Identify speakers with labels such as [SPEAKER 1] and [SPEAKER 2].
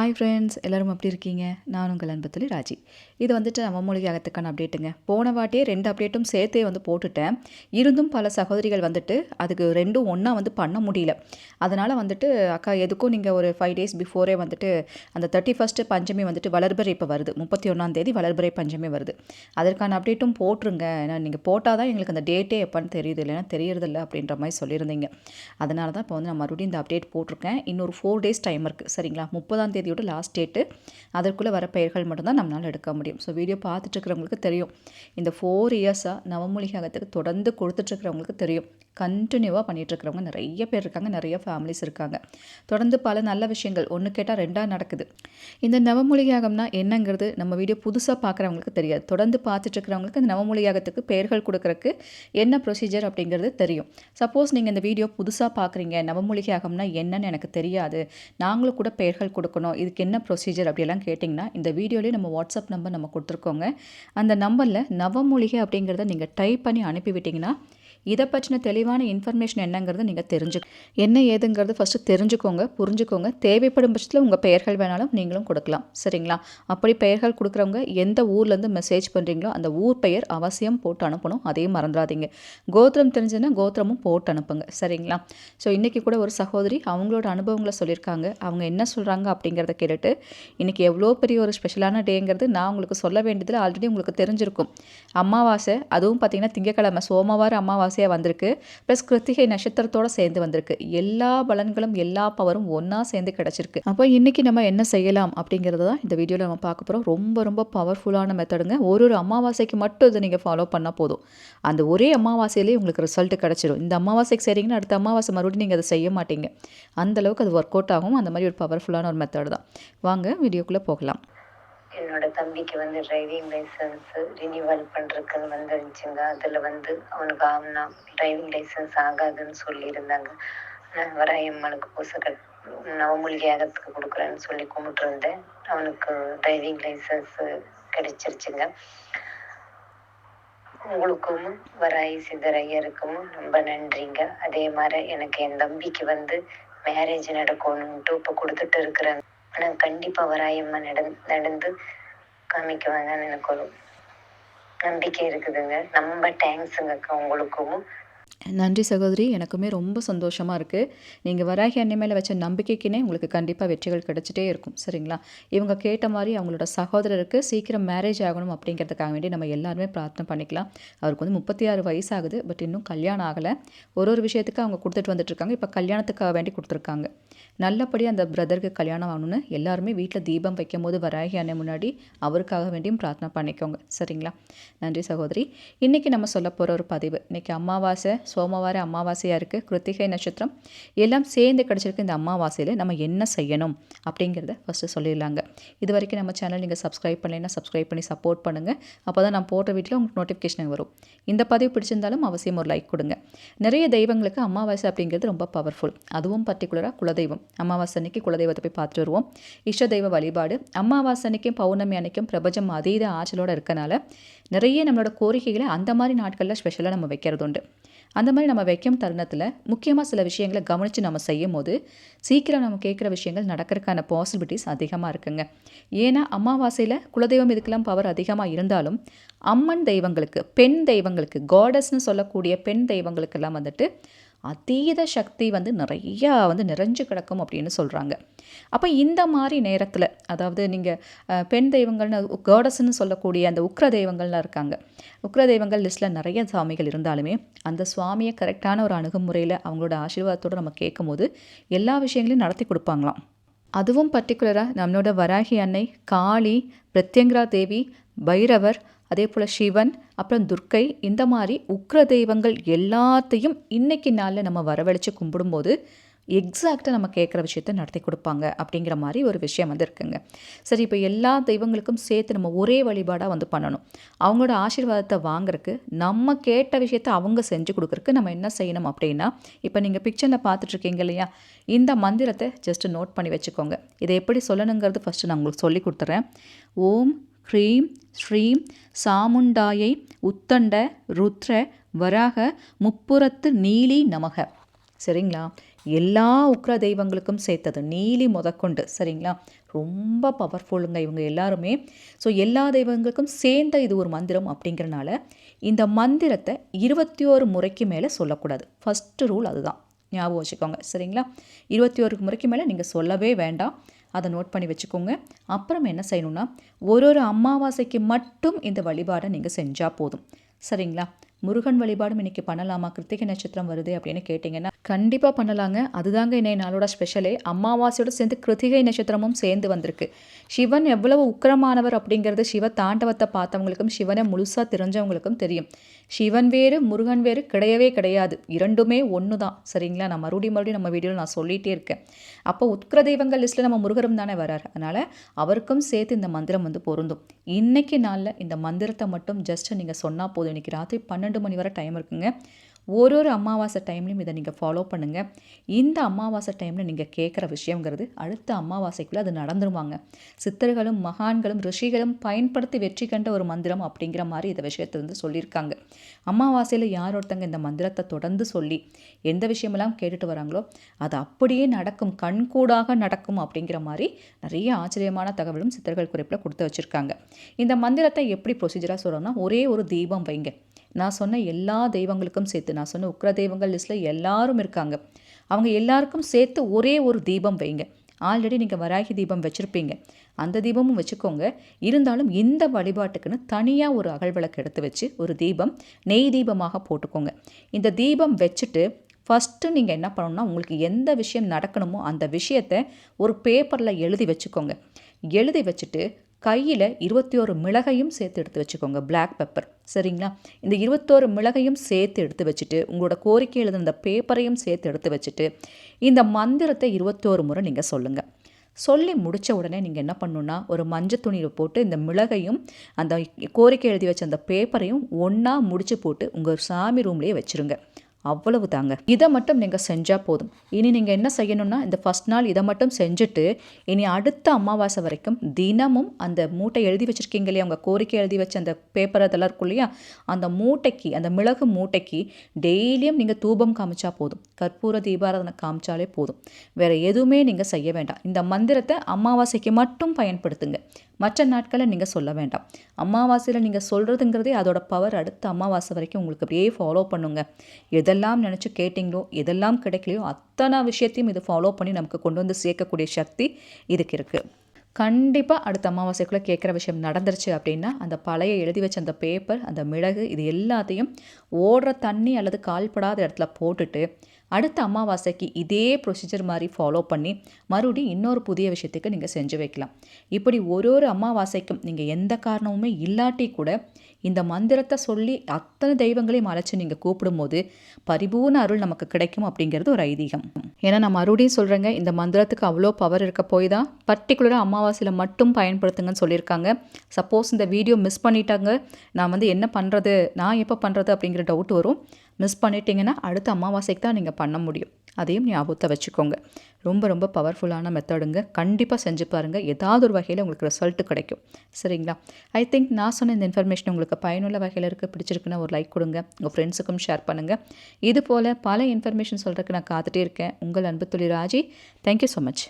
[SPEAKER 1] Hi friends எல்லோரும் எப்படி இருக்கீங்க? நான் உங்கள் அன்புத்துளி ராஜி. இது வந்துட்டு நம்ம மொழி அகத்துக்கான அப்டேட்டுங்க போன வாட்டியே ரெண்டு அப்டேட்டும் சேர்த்தே வந்து போட்டுட்டேன். இருந்தும் பல சகோதரிகள் வந்துட்டு அதுக்கு ரெண்டும் ஒன்றா வந்து பண்ண முடியல. அதனால் வந்துட்டு அக்கா எதுக்கும் நீங்கள் ஒரு ஃபைவ் டேஸ் பிஃபோரே வந்துட்டு அந்த தேர்ட்டி ஃபஸ்ட்டு பஞ்சமி வந்துட்டு வளர்பறை இப்போ வருது. முப்பத்தி ஒன்றாந்தேதி வளர்பறை பஞ்சமி வருது. அதற்கான அப்டேட்டும் போட்டுருங்க. ஏன்னா நீங்கள் போட்டால் தான் எங்களுக்கு அந்த டேட்டே எப்போன்னு தெரியுது. இல்லைன்னா தெரியறதில்ல அப்படின்ற மாதிரி சொல்லியிருந்தீங்க. அதனால தான் இப்போ வந்து நான் மறுபடியும் இந்த அப்டேட் போட்டிருக்கேன். இன்னொரு ஃபோர் டேஸ் டைம் இருக்குது சரிங்களா? முப்பதாம் தேதியோட லாஸ்ட் டேட்டு அதற்குள்ளே வர பெயர்கள் மட்டும்தான் நம்மளால் எடுக்க முடியும். ஸோ வீடியோ பார்த்துட்ருக்கிறவங்களுக்கு தெரியும். இந்த ஃபோர் இயர்ஸாக நவமொழிகாகத்துக்கு தொடர்ந்து கொடுத்துட்ருக்கிறவங்களுக்கு தெரியும். கண்டினியூவாக பண்ணிகிட்ருக்கிறவங்க நிறைய பேர் இருக்காங்க நிறைய ஃபேமிலிஸ் இருக்காங்க. தொடர்ந்து பல நல்ல விஷயங்கள் ஒன்று கேட்டால் ரெண்டாக நடக்குது. இந்த நவமொழியாகம்னா என்னங்கிறது நம்ம வீடியோ புதுசாக பார்க்குறவங்களுக்கு தெரியாது. தொடர்ந்து பார்த்துட்ருக்கிறவங்களுக்கு இந்த நவமொழியாகத்துக்கு பெயர்கள் கொடுக்குறக்கு என்ன ப்ரொசீஜர் அப்படிங்கிறது தெரியும். சப்போஸ் நீங்கள் இந்த வீடியோ புதுசாக பார்க்குறீங்க நவமொழியாகம்னா என்னன்னு எனக்கு தெரியாது நாங்களும் கூட பெயர்கள் கொடுக்கணும் இதுக்கு என்ன ப்ரொசீஜர் அப்படியெல்லாம் கேட்டிங்கன்னா இந்த வீடியோலேயே நம்ம வாட்ஸ்அப் நம்பர் நம்ம கொடுத்துருக்கோங்க. அந்த நம்பரில் நவமொழிகை அப்படிங்கிறத நீங்கள் டைப் பண்ணி அனுப்பிவிட்டிங்கன்னா இதை பற்றின தெளிவான இன்ஃபர்மேஷன் என்னங்கிறது நீங்கள் தெரிஞ்சு என்ன ஏதுங்கிறது ஃபஸ்ட்டு தெரிஞ்சுக்கோங்க புரிஞ்சுக்கோங்க. தேவைப்படும் பட்சத்தில் உங்கள் பெயர்கள் வேணாலும் நீங்களும் கொடுக்கலாம். சரிங்களா? அப்படி பெயர்கள் கொடுக்குறவங்க எந்த ஊர்லேருந்து மெசேஜ் பண்ணுறீங்களோ அந்த ஊர் பெயர் அவசியம் போட்டு அனுப்பணும். அதையும் மறந்துடாதீங்க. கோத்திரம் தெரிஞ்சுன்னா கோத்திரமும் போட்டு அனுப்புங்க. சரிங்களா? ஸோ இன்றைக்கி கூட ஒரு சகோதரி அவங்களோட அனுபவங்களை சொல்லியிருக்காங்க. அவங்க என்ன சொல்கிறாங்க அப்படிங்கிறத கேட்டுட்டு இன்றைக்கி எவ்வளோ பெரிய ஒரு ஸ்பெஷலான டேங்கிறது நான் உங்களுக்கு சொல்ல வேண்டியதில் ஆல்ரெடி உங்களுக்கு தெரிஞ்சிருக்கும். அமாவாசை அதுவும் பார்த்திங்கன்னா திங்கக்கிழமை சோமவார அமாவாசை ராசியாக வந்திருக்கு. ப்ளஸ் கிருத்திகை நட்சத்திரத்தோடு சேர்ந்து வந்திருக்கு. எல்லா பலன்களும் எல்லா பவரும் ஒன்றா சேர்ந்து கிடச்சிருக்கு. அப்போ இன்றைக்கி நம்ம என்ன செய்யலாம் அப்படிங்கிறது தான் இந்த வீடியோவில் நம்ம பார்க்க போகிறோம் ரொம்ப ரொம்ப பவர்ஃபுல்லான மெத்தடுங்க ஒரு ஒரு அமாவாசைக்கு மட்டும் இதை நீங்கள் ஃபாலோ பண்ணால் போதும். அந்த ஒரே அமாவாசையிலேயே உங்களுக்கு ரிசல்ட் கிடச்சிடும் இந்த அமாவாசைக்கு செய்கிறீங்கன்னா அடுத்த அமாவாசை மறுபடியும் நீங்கள் அதை செய்ய மாட்டீங்க. அந்தளவுக்கு அது ஒர்க் அவுட் ஆகும். அந்த மாதிரி ஒரு பவர்ஃபுல்லான ஒரு மெத்தட் தான். வாங்க வீடியோக்குள்ளே போகலாம்.
[SPEAKER 2] என்னோட தம்பிக்கு வந்து டிரைவிங் லைசன்ஸ் ரினியூவல் பண்ணுறதுக்குன்னு வந்துருந்துச்சுங்க. அதில் வந்து அவனுக்கு ஆகுனா டிரைவிங் லைசன்ஸ் ஆகாதுன்னு சொல்லியிருந்தாங்க. நான் வராயம்மனுக்கு பூசக்கட் நவமூலிகையாகத்துக்கு கொடுக்குறேன்னு சொல்லி கும்பிட்டுருந்தேன் அவனுக்கு டிரைவிங் லைசன்ஸு கிடைச்சிருச்சுங்க. உங்களுக்கும் வராய் சிதறையருக்கும் ரொம்ப நன்றிங்க. அதே மாதிரி எனக்கு என் தம்பிக்கு வந்து மேரேஜ் நடக்கணுன்ட்டு இப்போ கொடுத்துட்டு இருக்கிறேன். ஆனால் கண்டிப்பாக வராயம்மா நட நடந்து காமிக்குவாங்கன்னு எனக்கு ஒரு நம்பிக்கை இருக்குதுங்க. ரொம்ப தேங்க்ஸுங்க உங்களுக்கும்.
[SPEAKER 1] நன்றி சகோதரி. எனக்குமே ரொம்ப சந்தோஷமாக இருக்குது நீங்கள் வராகி அன்னை மேலே வச்ச நம்பிக்கைக்குனே உங்களுக்கு கண்டிப்பாக வெற்றிகள் கிடைச்சிட்டே இருக்கும். சரிங்களா? இவங்க கேட்ட மாதிரி அவங்களோட சகோதரருக்கு சீக்கிரம் மேரேஜ் ஆகணும் அப்படிங்கிறதுக்காக வேண்டி நம்ம எல்லாருமே பிரார்த்தனை பண்ணிக்கலாம். அவருக்கு வந்து முப்பத்தி ஆறு வயசாகுது. பட் இன்னும் கல்யாணம் ஆகலை. ஒரு ஒரு விஷயத்துக்கு அவங்க கொடுத்துட்டு வந்துட்டுருக்காங்க இப்போ கல்யாணத்துக்காக வேண்டி கொடுத்துருக்காங்க. நல்லபடியாக அந்த பிரதருக்கு கல்யாணம் ஆகணும்னு எல்லாருமே வீட்டில் தீபம் வைக்கும் போது வராகி அன்னை முன்னாடி அவருக்காக வேண்டியும் பிரார்த்தனை பண்ணிக்கோங்க. சரிங்களா? நன்றி சகோதரி. இன்றைக்கி நம்ம சொல்ல போகிற ஒரு பதிவு. இன்றைக்கி அமாவாசை சோமவார அமாவாசையாக இருக்குது கிருத்திகை நட்சத்திரம். எல்லாம் சேர்ந்து கிடச்சிருக்கு இந்த அமாவாசையில் நம்ம என்ன செய்யணும் அப்படிங்கிறத ஃபஸ்ட்டு சொல்லிடலாங்க. இது வரைக்கும் நம்ம சேனல் நீங்கள் சப்ஸ்கிரைப் பண்ணலைன்னா சப்ஸ்கிரைப் பண்ணி சப்போர்ட் பண்ணுங்கள் அப்போ தான் நான் போட்ட வீட்டில் உங்களுக்கு நோட்டிஃபிகேஷன் வரும். இந்த பதிவு பிடிச்சிருந்தாலும் அவசியம் ஒரு லைக் கொடுங்க. நிறைய தெய்வங்களுக்கு அமாவாசை அப்படிங்கிறது ரொம்ப பவர்ஃபுல் அதுவும் பர்டிகுலராக குலதெய்வம். அமாவாசை அன்னைக்கு குலதெய்வத்தை போய் பார்த்துட்டு வருவோம். இஷ்ட தெய்வ வழிபாடு அமாவாசை அன்னைக்கும் பௌர்ணமி அன்னைக்கும் பிரபஞ்சம் அதீத ஆற்றலோடு இருக்கனால நிறைய நம்மளோட கோரிக்கைகளை அந்த மாதிரி நாட்களில் ஸ்பெஷலாக நம்ம வைக்கிறது உண்டு. அந்த மாதிரி நம்ம வைக்கும் தருணத்தில் முக்கியமாக சில விஷயங்களை கவனித்து நம்ம செய்யும் போது சீக்கிரம் நம்ம கேட்குற விஷயங்கள் நடக்கிறதுக்கான பாசிபிலிட்டிஸ் அதிகமாக இருக்குங்க. ஏன்னா அமாவாசையில் குலதெய்வம் இதுக்கெல்லாம் பவர் அதிகமாக இருந்தாலும் அம்மன் தெய்வங்களுக்கு பெண் தெய்வங்களுக்கு காடஸ்னு சொல்லக்கூடிய பெண் தெய்வங்களுக்கெல்லாம் வந்துட்டு அதீத சக்தி வந்து நிறையா வந்து நிறைஞ்சு கிடக்கும் அப்படின்னு சொல்கிறாங்க அப்போ இந்த மாதிரி நேரத்தில் அதாவது நீங்கள் பெண் தெய்வங்கள்னு கேடஸ்ன்னு சொல்லக்கூடிய அந்த உக்ர தெய்வங்கள்லாம் இருக்காங்க. உக்ர தெய்வங்கள் லிஸ்ட்டில் நிறைய சுவாமிகள் இருந்தாலுமே அந்த சுவாமியை கரெக்டான ஒரு அணுகுமுறையில் அவங்களோட ஆசீர்வாதத்தோடு நம்ம கேட்கும்போது எல்லா விஷயங்களையும் நடத்தி கொடுப்பாங்களாம். அதுவும் பர்டிகுலராக நம்மளோட வராகி அன்னை காளி பிரத்யங்கரா தேவி பைரவர் அதே போல் சிவன் அப்புறம் துர்க்கை இந்த மாதிரி உக்ர தெய்வங்கள் எல்லாத்தையும் இன்றைக்கி நாளில் நம்ம வரவழைச்சு கும்பிடும்போது எக்ஸாக்டாக நம்ம கேட்குற விஷயத்த நடத்தி கொடுப்பாங்க அப்படிங்கிற மாதிரி ஒரு விஷயம் வந்து இருக்குங்க சரி இப்போ எல்லா தெய்வங்களுக்கும் சேர்த்து நம்ம ஒரே வழிபாடாக வந்து பண்ணணும். அவங்களோட ஆசீர்வாதத்தை வாங்குறதுக்கு நம்ம கேட்ட விஷயத்த அவங்க செஞ்சு கொடுக்குறக்கு நம்ம என்ன செய்யணும் அப்படின்னா இப்போ நீங்கள் பிக்சரில் பார்த்துட்ருக்கீங்க இல்லையா? இந்த மந்திரத்தை ஜஸ்ட்டு நோட் பண்ணி வச்சுக்கோங்க. இதை எப்படி சொல்லணுங்கிறது ஃபஸ்ட்டு நான் உங்களுக்கு சொல்லி கொடுத்துட்றேன் ஓம் ஹ்ரீம் ஸ்ரீம் சாமுண்டாயை உத்தண்ட ருத்ர வராக முப்புறத்து நீலி நமக. சரிங்களா? எல்லா உக்ர தெய்வங்களுக்கும் சேர்த்தது. நீலி முதற்கொண்டு. சரிங்களா? ரொம்ப பவர்ஃபுல்லுங்க இவங்க எல்லாருமே. ஸோ எல்லா தெய்வங்களுக்கும் சேர்ந்த இது ஒரு மந்திரம் அப்படிங்கிறனால இந்த மந்திரத்தை இருபத்தி ஒரு முறைக்கு மேலே சொல்லக்கூடாது. ஃபஸ்ட்டு ரூல் அதுதான். ஞாபகம் வச்சுக்கோங்க. சரிங்களா? இருபத்தி ஒரு முறைக்கு மேலே நீங்கள் சொல்லவே வேண்டாம். அதை நோட் பண்ணி வச்சுக்கோங்க. அப்புறம் என்ன செய்யணும்னா ஒரு ஒரு அமாவாசைக்கு மட்டும் இந்த வழிபாடை நீங்கள் செஞ்சால் போதும். சரிங்களா? முருகன் வழிபாடும் இன்னைக்கு பண்ணலாமா? கிருத்திகை நட்சத்திரம் வருது அப்படின்னு கேட்டிங்கன்னா கண்டிப்பாக பண்ணலாங்க. அதுதாங்க இன்னைய நாளோட ஸ்பெஷலே அமாவாசையோடு சேர்ந்து கிருத்திகை நட்சத்திரமும் சேர்ந்து வந்திருக்கு. சிவன் எவ்வளவு உக்கிரமானவர் அப்படிங்கிறது சிவ தாண்டவத்தை பார்த்தவங்களுக்கும் சிவனை முழுசாக தெரிஞ்சவங்களுக்கும் தெரியும். சிவன் வேறு முருகன் வேறு கிடையவே கிடையாது. இரண்டுமே ஒன்று தான் சரிங்களா? நான் மறுபடியும் மறுபடியும் நம்ம வீடியோவில் நான் சொல்லிகிட்டே இருக்கேன். அப்போ உத்கிர தெய்வங்கள் லிஸ்ட்டில் நம்ம முருகரும் தானே வரார். அதனால் அவருக்கும் சேர்த்து இந்த மந்திரம் வந்து பொருந்தும். இன்றைக்கி நாளில் இந்த மந்திரத்தை மட்டும் ஜஸ்ட் நீங்கள் சொன்னால் போதும். இன்றைக்கி ராத்திரி பன்னெண்டு மணி வரை டைம் இருக்குங்க. ஒரு ஒரு அமாவாசை டைம்லையும் இதை நீங்கள் ஃபாலோ பண்ணுங்கள் இந்த அமாவாசை டைமில் நீங்கள் கேட்குற விஷயங்கிறது அடுத்த அமாவாசைக்குள்ளே அது நடந்துருவாங்க சித்தர்களும் மகான்களும் ரிஷிகளும் பயன்படுத்தி வெற்றி கண்ட ஒரு மந்திரம் அப்படிங்கிற மாதிரி இந்த விஷயத்தை வந்து சொல்லியிருக்காங்க. அமாவாசையில் யார் ஒருத்தங்க இந்த மந்திரத்தை தொடர்ந்து சொல்லி எந்த விஷயமெல்லாம் கேட்டுட்டு வராங்களோ அது அப்படியே நடக்கும் கண்கூடாக நடக்கும் அப்படிங்கிற மாதிரி நிறைய ஆச்சரியமான தகவலும் சித்தர்கள் குறிப்பில் கொடுத்து வச்சுருக்காங்க. இந்த மந்திரத்தை எப்படி ப்ரொசீஜராக சொல்லணும்னா ஒரே ஒரு தீபம் வைங்க. நான் சொன்ன எல்லா தெய்வங்களுக்கும் சேர்த்து நான் சொன்ன உக்ர தெய்வங்கள் லிஸ்ட்டில் எல்லாரும் இருக்காங்க. அவங்க எல்லாருக்கும் சேர்த்து ஒரே ஒரு தீபம் வைங்க. ஆல்ரெடி நீங்கள் வராகி தீபம் வச்சுருப்பீங்க. அந்த தீபமும் வச்சுக்கோங்க. இருந்தாலும் இந்த வழிபாட்டுக்குன்னு தனியாக ஒரு அகல் எடுத்து வச்சு ஒரு தீபம் நெய் தீபமாக போட்டுக்கோங்க. இந்த தீபம் வச்சுட்டு ஃபஸ்ட்டு நீங்கள் என்ன பண்ணணும்னா உங்களுக்கு எந்த விஷயம் நடக்கணுமோ அந்த விஷயத்தை ஒரு பேப்பரில் எழுதி வச்சுக்கோங்க. எழுதி வச்சுட்டு கையில் இருபத்தி ஒரு மிளகையும் சேர்த்து எடுத்து வச்சுக்கோங்க பிளாக் பெப்பர் சரிங்களா? இந்த இருபத்தோரு மிளகையும் சேர்த்து எடுத்து வச்சுட்டு உங்களோட கோரிக்கை எழுதுன இந்த பேப்பரையும் சேர்த்து எடுத்து வச்சுட்டு இந்த மந்திரத்தை இருபத்தோரு முறை நீங்கள் சொல்லுங்கள் சொல்லி முடித்த உடனே நீங்கள் என்ன பண்ணணுன்னா ஒரு மஞ்சள் துணியில் போட்டு இந்த மிளகையும் அந்த கோரிக்கை எழுதி வச்ச அந்த பேப்பரையும் ஒன்றா முடிச்சு போட்டு உங்கள் சாமி ரூம்லேயே வச்சுருங்க. அவ்வளவு தாங்க இதை மட்டும் நீங்கள் செஞ்சால் போதும். இனி நீங்கள் என்ன செய்யணும்னா இந்த ஃபஸ்ட் நாள் இதை மட்டும் செஞ்சுட்டு இனி அடுத்த அமாவாசை வரைக்கும் தினமும் அந்த மூட்டை எழுதி வச்சுருக்கீங்க இல்லையா? உங்கள் கோரிக்கை எழுதி வச்ச அந்த பேப்பர் அதெல்லாம் இருக்கும் இல்லையா? அந்த மூட்டைக்கு அந்த மிளகு மூட்டைக்கு டெய்லியும் நீங்கள் தூபம் காமிச்சா போதும். கற்பூர தீபாராதனை காமிச்சாலே போதும். வேறு எதுவுமே நீங்கள் செய்ய வேண்டாம். இந்த மந்திரத்தை அமாவாசைக்கு மட்டும் பயன்படுத்துங்க. மற்ற நாட்களை நீங்கள் சொல்ல வேண்டாம். அமாவாசையில் நீங்கள் சொல்கிறதுங்கிறதே அதோட பவர் அடுத்த அமாவாசை வரைக்கும் உங்களுக்கு அப்படியே ஃபாலோ பண்ணுங்க. எதெல்லாம் நினச்சி கேட்டிங்களோ எதெல்லாம் கிடைக்கலையோ அத்தனை விஷயத்தையும் இது ஃபாலோ பண்ணி நமக்கு கொண்டு வந்து சேர்க்கக்கூடிய சக்தி இதுக்கு இருக்குது கண்டிப்பாக அடுத்த அமாவாசைக்குள்ளே கேட்குற விஷயம் நடந்துருச்சு அப்படின்னா அந்த பழைய எழுதி வச்ச அந்த பேப்பர் அந்த மிளகு இது எல்லாத்தையும் ஓடுற தண்ணி அல்லது கால்படாத இடத்துல போட்டுட்டு அடுத்த அமாவாசைக்கு இதே ப்ரொசீஜர் மாதிரி ஃபாலோ பண்ணி மறுபடியும் இன்னொரு புதிய விஷயத்துக்கு நீங்கள் செஞ்சு வைக்கலாம். இப்படி ஒரு ஒரு அமாவாசைக்கும் நீங்கள் எந்த காரணமுமே இல்லாட்டி கூட இந்த மந்திரத்தை சொல்லி அத்தனை தெய்வங்களையும் அழைச்சி நீங்கள் கூப்பிடும்போது பரிபூர்ண அருள் நமக்கு கிடைக்கும் அப்படிங்கிறது ஒரு ஐதீகம். ஏன்னா நான் மறுபடியும் சொல்கிறேங்க இந்த மந்திரத்துக்கு அவ்வளோ பவர் இருக்க போய் தான் பர்டிகுலராக அமாவாசையில் மட்டும் பயன்படுத்துங்கன்னு சொல்லியிருக்காங்க. சப்போஸ் இந்த வீடியோ மிஸ் பண்ணிட்டாங்க நான் வந்து என்ன பண்ணுறது நான் எப்போ பண்ணுறது அப்படிங்கிற டவுட் வரும். மிஸ் பண்ணிட்டீங்கன்னா அடுத்த அமாவாசைக்கு தான் நீங்கள் பண்ண முடியும். அதையும் ஞாபகத்தை வச்சுக்கோங்க. ரொம்ப ரொம்ப பவர்ஃபுல்லான மெத்தடுங்க கண்டிப்பாக செஞ்சு பாருங்கள் ஏதாவது ஒரு வகையில் உங்களுக்கு ரிசல்ட் கிடைக்கும். சரிங்களா? ஐ திங்க் நான் சொன்ன இந்த இன்ஃபர்மேஷன் உங்களுக்கு பயனுள்ள வகையில் இருக்குது பிடிச்சிருக்குன்னா ஒரு லைக் கொடுங்க. உங்கள் ஃப்ரெண்ட்ஸுக்கும் ஷேர் பண்ணுங்கள் இது போல் பல இன்ஃபர்மேஷன் சொல்கிறதுக்கு நான் காத்துட்டே இருக்கேன். உங்கள் அன்பு தொழில் ராஜி தேங்க்யூ ஸோ மச்